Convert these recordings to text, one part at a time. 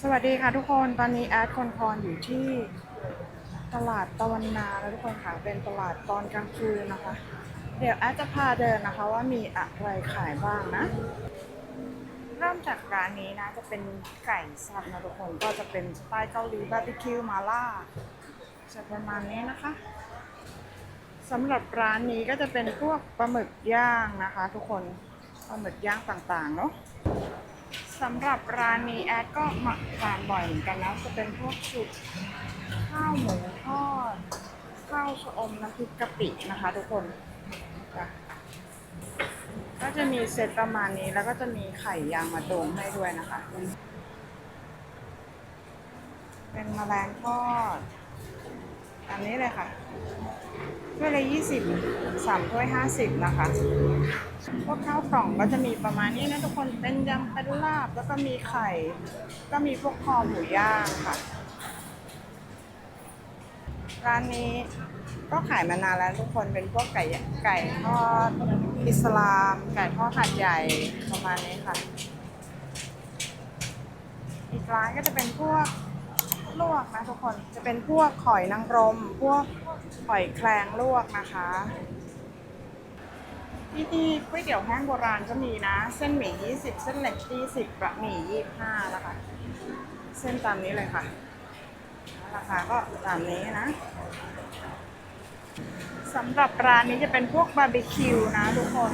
สวัสดีค่ะทุกคนตอนนี้แอดคอนคอนอยู่ที่ตลาดตะวันนาแล้วทุกคนค่ะเป็นตลาดตอนกลางคืนนะคะ เดี๋ยวแอดจะพาเดินนะคะว่ามีอะไรขายบ้างนะ เริ่มจากร้านนี้นะจะเป็นไก่สับนะทุกคนก็จะเป็นสไตล์เกาหลีบาร์บีคิวมาล่าจะประมาณนี้นะคะสำหรับร้านนี้ก็จะเป็นพวกปลาหมึกย่างนะคะ ทุกคนปลาหมึกย่างต่างๆเนาะ สำหรับร้านนี้แอดก็มาทานบ่อยเหมือนกันนะจะเป็นพวกชุดข้าวหมูทอดข้าวชะอมน้ำพริกกะปินะคะทุกคนก็จะมีเซตประมาณนี้แล้วก็จะมีไข่ยางมะตูมให้ด้วยนะคะ เป็นมแมลงทอดอันนี้เลยค่ะ ถ้วยละยี่สิบสามถ้วยห้าสิบนะคะพวกข้าวกล่องก็จะมีประมาณนี้นะทุกคนเป็นยำเป็นลาบแล้วก็มีไข่ ก็มีพวกคอหมูย่างค่ะ ร้านนี้ก็ขายมานานแล้วทุกคนเป็นพวกไก่ไก่ทอดอิสลาม ไก่ทอดหัดใหญ่ประมาณนี้ค่ะ อีกร้านก็จะเป็นพวก ลวกนะทุกคนจะเป็นพวกหอยนางรม พวกหอยแครงลวกนะคะที่นี่ก๋วยเตี๋ยวแห้งโบราณก็มีนะ เส้นหมี่ 20 เส้นเล็ก20บะหมี่ 25แล้วค่ะเส้นตามนี้เลยค่ะ ราคาก็ตามนี้นะสำหรับร้านนี้จะเป็นพวกบาร์บีคิวนะทุกคน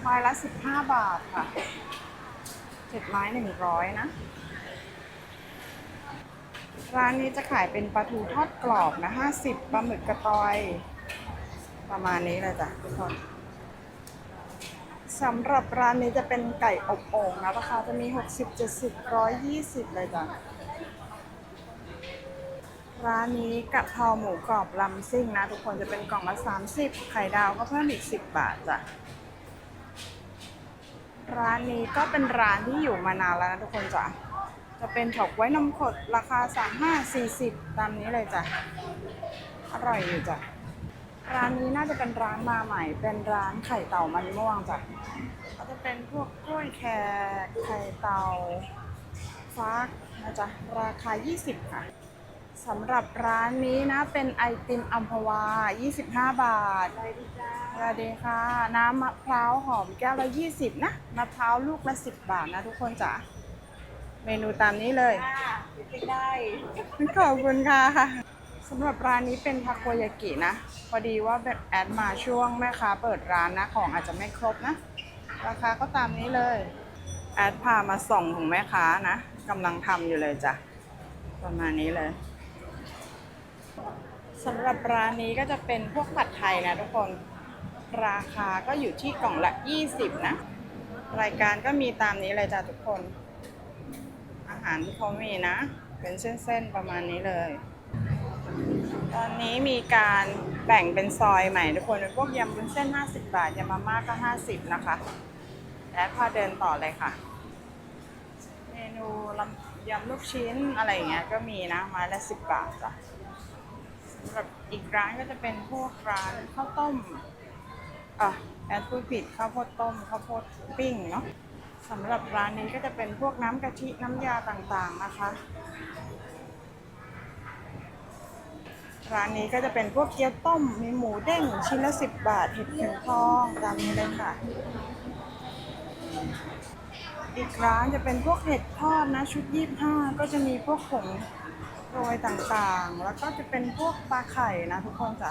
ไม้ละ 15 บาทค่ะเจ็ดไม้100 นะ ร้านนี้จะขายเป็นปลาทูทอดกรอบนะ50ปลาหมึกกระตอย ประมาณนี้เลยจ้ะทุกคนสำหรับร้านนี้จะเป็นไก่อบโอ่งนะราคาจะมี 60 70 120 เลยจ้ะ ร้านนี้กะเพราหมูกรอบลำซิ่งนะ ทุกคนจะเป็นกล่องละ 30 ไข่ดาวก็เพิ่มอีก 10 บาทจ้ะ ร้านนี้ก็เป็นร้านที่อยู่มานานแล้วนะทุกคนจ้ะ จะเป็นเฉาก๊วยนมขดราคา 35 40 ตามนี้เลยจ้ะ อร่อยอยู่จ้ะ ร้านนี้น่าจะเป็นร้านมาใหม่ เป็นร้านไข่เต่ามันม่วงจ้ะก็จะเป็นพวกกล้วยแครไข่เต่าฟักนะจ๊ะ ราคา 20 ค่ะสำหรับร้านนี้นะเป็นไอติมอัมพวา 25 บาทสวัสดีจ้าสวัสดีค่ะ น้ำมะพร้าวหอมแก้วละ 20 นะ มะพร้าวลูกละ 10 บาทนะทุกคนจ้ะ เมนูตามนี้เลยไปได้ขอบคุณค่ะสำหรับร้านนี้เป็นทาโกยากินะ พอดีว่าแบบแอดมาช่วงแม่ค้าเปิดร้านนะ ของอาจจะไม่ครบนะ ราคาก็ตามนี้เลย แอดพามาส่งของแม่ค้านะกำลังทำอยู่เลยจ้ะ ประมาณนี้เลยสำหรับร้านนี้ก็จะเป็นพวกผัดไทยนะทุกคนราคาก็อยู่ที่กล่องละ 20 นะ รายการก็มีตามนี้เลยจ้ะทุกคนอา หารที่เขามีนะ เป็นเส้นๆประมาณนี้เลย ตอนนี้มีการแบ่งเป็นซอยใหม่ทุกคนเป็นพวกยำบุญเส้น 50 บาทยำมาม่าก็ 50 นะคะ และพาเดินต่อเลยค่ะ เมนูยำลูกชิ้นอะไรอย่างเงี้ยก็มีนะไมาละ 10 บาทจ้ะสำหรับอีกร้านก็จะเป็นพวกร้านข้าวต้มอะแอดพูดผิดข้าวโพดต้มข้าวโพดปิ้งเนาะ สำหรับร้านนี้ก็จะเป็นพวกน้ำกะทิน้ำยาต่างๆนะคะ ร้านนี้ก็จะเป็นพวกเกี๊ยวต้ม มีหมูเด้งชิ้นละ 10 บาทเห็ดเข็มทองตามนี้เลยค่ะ อีกร้านจะเป็นพวกเห็ดทอดนะชุด 25 ก็จะมีพวกผงโรยต่างๆ แล้วก็จะเป็นพวกปลาไข่นะทุกคนจ้ะ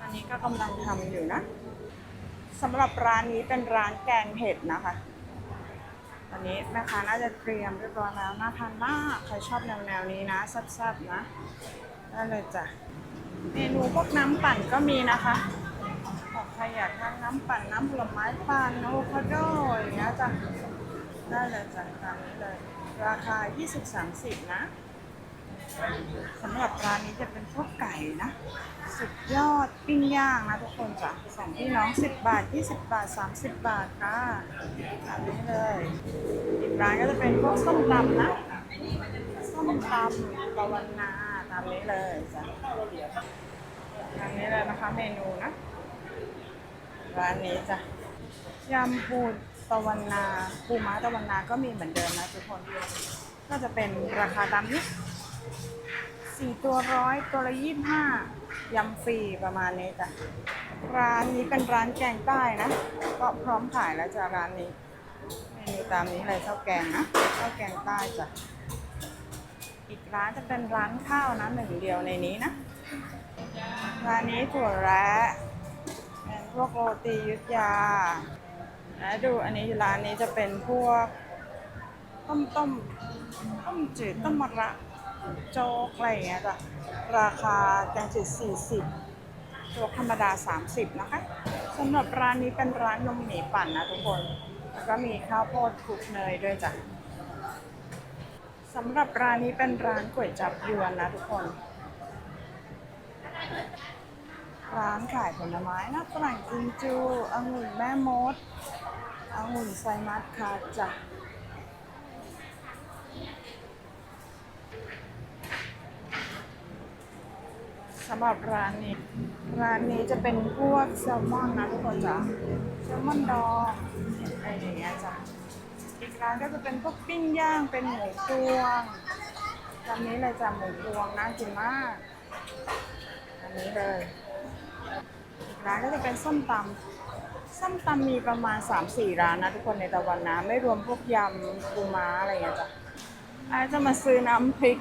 อันนี้ก็กำลังทำอยู่นะสำหรับร้านนี้เป็นร้านแกงเห็ดนะคะ ตอนนี้แม่ค้าน่าจะเตรียมเรียบร้อยแล้วน่าทานมากใครชอบแนวแนวๆนี้นะแซ่บๆนะได้เลยจ้ะเมนูพวกน้ำปั่นก็มีนะคะของใครอยากทานน้ำปั่นน้ำผลไม้ปั่นอะโวคาโดอย่างเงี้ยจ้ะได้เลยจ้ะตามนี้เลย ราคา 20-30 นะ สำหรับร้านนี้จะเป็นพวกไก่นะ สุดยอดปิ้งย่างนะทุกคนจ้ะสองพี่น้อง10 บาท 20 บาท 30 บาทค่ะตามนี้เลยอีกร้านก็จะเป็นพวกส้มตำนะส้มตำกะวันนาตามนี้เลยจ้ะตามนี้เลยนะคะเมนูนะ ร้านนี้จ้ะยำปูตะวันนาปูม้าตะวันนาก็มีเหมือนเดิมนะทุกคนก็จะเป็นราคาตามนี้ สี่ตัวร้อยตัวละยี่ห้ายำฟรีประมาณนี้จ้ะร้านนี้เป็นร้านแกงใต้นะ ก็พร้อมขายแล้วจ้ะร้านนี้เมนูตามนี้เลยข้าวแกงนะข้าวแกงใต้จ้ะอีกร้านจะเป็นร้านข้าวนะหนึ่งเดียวในนี้นะร้านนี้ถั่วแระเป็นพวกโรตียุทธยาแล้วดูอันนี้ร้านนี้จะเป็นพวกต้มต้มต้มจืดต้มมะระ โจ๊กอะไรอย่างเงี้ยจ้ะราคาแกงจืด40โจ๊กธรรมดา 30 นะคะสำหรับร้านนี้เป็นร้านนมหมี่ปั่นนะทุกคน แล้วก็มีข้าวโพดคลุกเนยด้วยจ้ะสำหรับร้านนี้เป็นร้านก๋วยจับยวนนะทุกคน ร้านขายผลไม้นะฝรั่งกิมจูองุ่นแม่มดองุ่นไซมัสคาจ้ะ สำหรับร้านนี้ ร้านนี้จะเป็นพวกแซลมอนนะทุกคนจ้ะแซลมอนดองอะไรอย่างเงี้ยจ้ะอีกร้านก็จะเป็นพวกปิ้งย่างเป็นหมูพวงจานนี้เลยจ้ะหมูพวงน่ากินมากอันนี้เลยอีกร้านก็จะเป็นส้มตำส้มตำมีประมาณ 3-4 ร้านนะทุกคนในตะวันนะไม่รวมพวกยำปูม้าอะไรอย่างเงี้ยจ้ะอาจจะมาซื้อน้ำพริก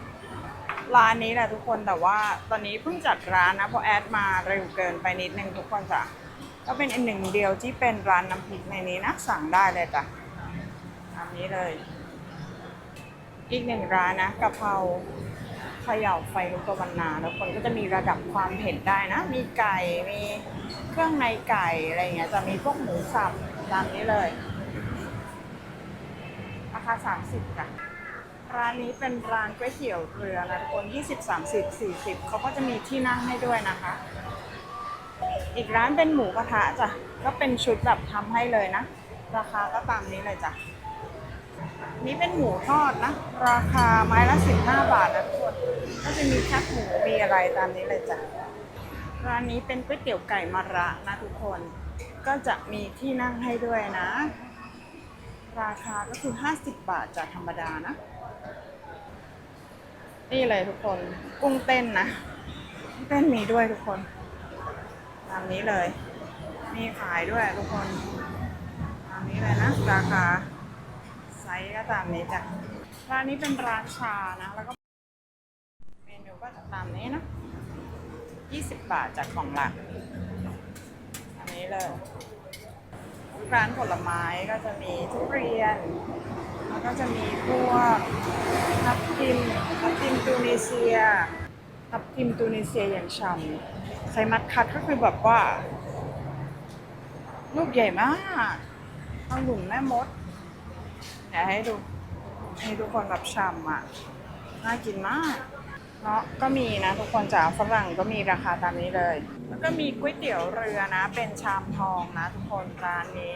ร้านนี้แหละทุกคนแต่ว่าตอนนี้เพิ่งจัดร้านนะเพราะแอดมาเร็วเกินไปนิดนึงทุกคนจ้ะก็เป็นอันหนึ่งเดียวที่เป็นร้านน้ำพริกในนี้นะสั่งได้เลยจ้ะอันนี้เลย อีกหนึ่งร้านนะกะเพราเขย่าไฟลุกตะวันนาแล้วคนก็จะมีระดับความเผ็ดได้นะ มีไก่มีเครื่องในไก่อะไรเงี้ยจะมีพวกหมูสับตามนี้เลยราคา30จ้ะ ร้านนี้เป็นร้านก๋วยเตี๋ยวเรือนะทุกคน20 30 40เขาก็จะมีที่นั่งให้ด้วยนะคะ อีกร้านเป็นหมูกระทะจ้ะก็เป็นชุดแบบทำให้เลยนะ ราคาก็ตามนี้เลยจ้ะนี่เป็นหมูทอดนะ ราคาไม้ละ 15 บาทนะทุกคนก็จะมีแคบหมูมีอะไรตามนี้เลยจ้ะร้านนี้เป็นก๋วยเตี๋ยวไก่มะระนะทุกคน ก็จะมีที่นั่งให้ด้วยนะ ราคาก็คือ 50 บาทจากธรรมดานะ นี่เลยทุกคน กุ้งเต้นนะกุ้งเต้นมีด้วยทุกคน ตามนี้เลย มีขายด้วยทุกคน ตามนี้เลยนะ ราคาไซส์ก็ตามนี้จ้ะ ร้านนี้เป็นร้านชานะ แล้วก็เมนูก็จะตามนี้นะ20 บาทจากของหลัก อันนี้เลย ร้านผลไม้ก็จะมีทุเรียน แล้วก็จะมีพวกทับทิมทับทิมตูนิเซียทับทิมตูนิเซียอย่างฉ่ำไซมัสคัตก็คือแบบว่า ลูกใหญ่มากเอาหลุมแม่มดเดี๋ยวให้ดูให้ทุกคนแบบฉ่ำอะ น่ากินมาก เนาะก็มีนะทุกคนจ๋าฝรั่งก็มีราคาตามนี้เลย แล้วก็มีก๋วยเตี๋ยวเรือนะ เป็นชามทองนะทุกคนร้านนี้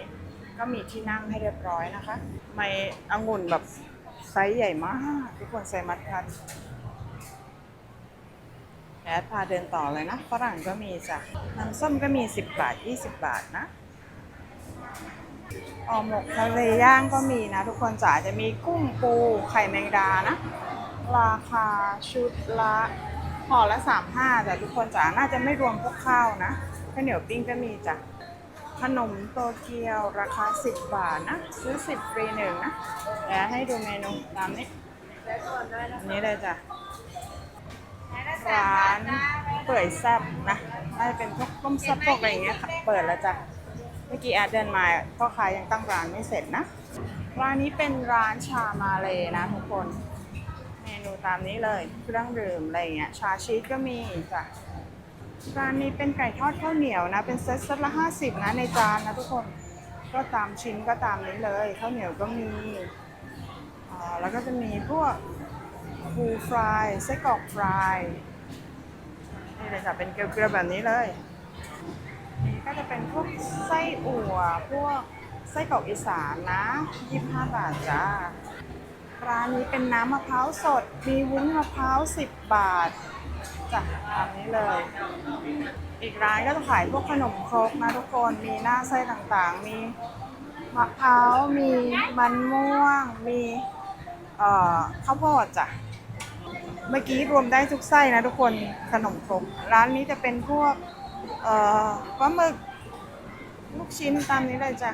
ก็มีที่นั่งให้เรียบร้อยนะคะไม่องุ่นแบบไซส์ใหญ่มาก ทุกคนใส่มัดคัดแอดพาเดินต่อเลยนะฝรั่งก็มีจ้ะน้ำส้มก็มี 10 บาท 20 บาทนะออหมกทะเลย่างก็มีนะ ทุกคนจ๋าจะมีกุ้งปูไข่แมงดานะ ราคาชุดละห่อละสามห้าแต่ทุกคนจ๋าน่าจะไม่รวมพวกข้าวนะข้าวเหนียวปิ้งก็มีจ้ะ ขนมโตเกียวราคา 10 บาทนะ ซื้อ 10ฟรีหนึ่งนะเดี๋ยวให้ดูเมนูตามนี้อันนี้เลยจ้ะร้านเปื่อยแซ่บนะน่าจะเป็นพวกต้มแซ่บพวกอะไรอย่างเงี้ยค่ะ เปิดแล้วจ้ะ เมื่อกี้แอดเดินมาพ่อค้ายังตั้งร้านไม่เสร็จนะ ร้านนี้เป็นร้านชามาเลยนะทุกคน เมนูตามนี้เลย เครื่องดื่มอะไรเงี้ย ชาชีสก็มีจ้ะ ร้านนี้เป็นไก่ทอดข้าวเหนียวนะ เป็นเซตเซตละห้าสิบนะในจานนะทุกคน ก็ตามชิ้นก็ตามนี้เลยข้าวเหนียวก็มีอ่าแล้วก็จะมีพวกฟูฟรายไส้กรอกฟรายนี่เลยจ้ะเป็นเกลียวๆแบบนี้เลยนี่ก็จะเป็นพวกไส้อั่วพวกไส้กรอกอีสานนะ25บาทจ้าร้านนี้เป็นน้ำมะพร้าวสด มีวุ้นมะพร้าว 10 บาท จ้ะตามนี้เลย อีกร้านก็จะขายพวกขนมครกนะทุกคน มีหน้าไส้ต่างๆ มีมะพร้าว มีมันม่วง มีเอ่อข้าวโพดจ้ะ เมื่อกี้รวมได้ทุกไส้นะทุกคน ขนมครก ร้านนี้จะเป็นพวกเอ่อปลาหมึกลูกชิ้นตามนี้เลยจ้ะ